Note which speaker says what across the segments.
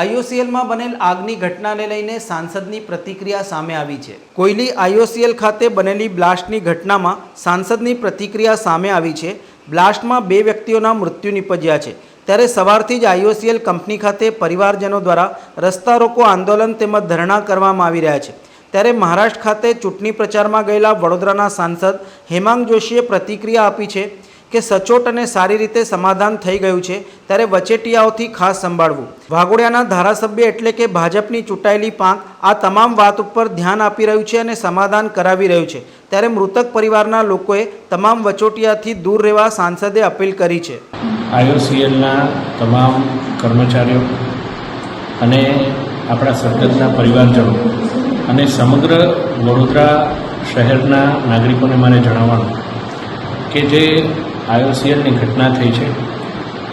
Speaker 1: આઈઓસીએલમાં બનેલ આગની ઘટનાને લઈને સાંસદની પ્રતિક્રિયા સામે આવી છે. કોયલી આઈઓસીએલ ખાતે બનેલી બ્લાસ્ટની ઘટનામાં સાંસદની પ્રતિક્રિયા સામે આવી છે. બ્લાસ્ટમાં બે વ્યક્તિઓના મૃત્યુ નિપજ્યા છે. ત્યારે સવારથી જ આઈઓસીએલ કંપની ખાતે પરિવારજનો દ્વારા રસ્તા રોકો આંદોલન તેમજ ધરણા કરવામાં આવી રહ્યા છે. ત્યારે મહારાષ્ટ્ર ખાતે ચૂંટણી પ્રચારમાં ગયેલા વડોદરાના સાંસદ હેમાંગ જોશીએ પ્રતિક્રિયા આપી છે. કે સચોટ અને સારી રીતે સમાધાન થઈ ગયું છે, ત્યારે વચેટિયાઓથી ખાસ સંભાળવું. વાઘોડિયાના ધારાસભ્ય એટલે કે ભાજપની ચૂંટાયેલી પાંખ આ તમામ વાત ઉપર ધ્યાન આપી રહ્યું છે અને સમાધાન કરાવી રહ્યું છે, ત્યારે મૃતક પરિવારના લોકોએ તમામ વચોટિયાથી દૂર રહેવા સાંસદે અપીલ કરી છે.
Speaker 2: આઈઓસીએલના તમામ કર્મચારીઓ અને આપણા સરગતના પરિવારજનો અને સમગ્ર વડોદરા શહેરના નાગરિકોને મારે જણાવવાનું કે જે આઈઓસીએલની ઘટના થઈ છે.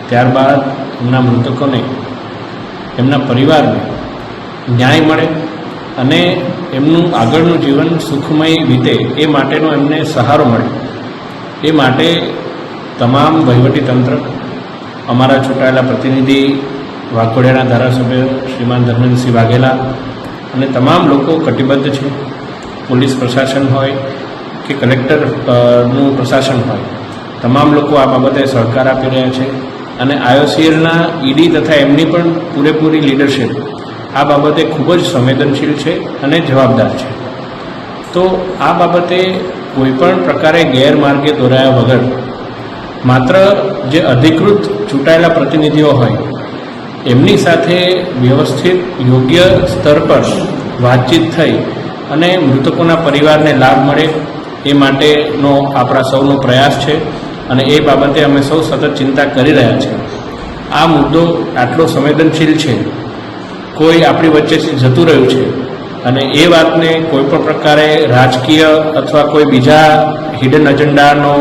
Speaker 2: ત્યારબાદ એમના મૃતકોને, એમના પરિવારને ન્યાય મળે અને એમનું આગળનું જીવન સુખમય વીતે એ માટેનો એમને સહારો મળે. એ માટે તમામ વહીવટીતંત્ર અમારા ચૂંટાયેલા પ્રતિનિધિ, વાઘોડિયાના ધારાસભ્ય શ્રીમાન ધર્મેન્દ્રસિંહ વાઘેલા અને તમામ લોકો કટિબદ્ધ છે. પોલીસ પ્રશાસન હોય કે કલેક્ટરનું પ્રશાસન હોય. તમામ લોકો આ બાબતે સહકાર આપી રહ્યા છે અને આયોસીએલના ઈડી તથા એમની પણ પૂરેપૂરી લીડરશીપ આ બાબતે ખૂબ જ સંવેદનશીલ છે અને જવાબદાર છે. તો આ બાબતે કોઈપણ પ્રકારે ગેરમાર્ગે દોરાયા વગર માત્ર જે અધિકૃત ચૂંટાયેલા પ્રતિનિધિઓ હોય, એમની સાથે વ્યવસ્થિત યોગ્ય સ્તર પર વાતચીત થઈ અને મૃતકોના પરિવારને લાભ મળે એ માટેનો આપણા સૌનો પ્રયાસ છે. અને એ બાબતે અમે સૌ સતત ચિંતા કરી રહ્યા છીએ. આ મુદ્દો આટલો સંવેદનશીલ છે. કોઈ આપણી વચ્ચેથી જતું રહ્યું છે. અને એ વાતને કોઈ પણ પ્રકારે રાજકીય અથવા કોઈ બીજા હિડન એજન્ડાનો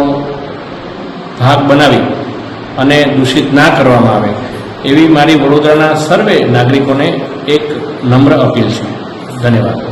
Speaker 2: ભાગ બનાવી અને દૂષિત ના કરવામાં આવે, એવી મારી વડોદરાના સર્વે નાગરિકોને એક નમ્ર અપીલ છે. ધન્યવાદ.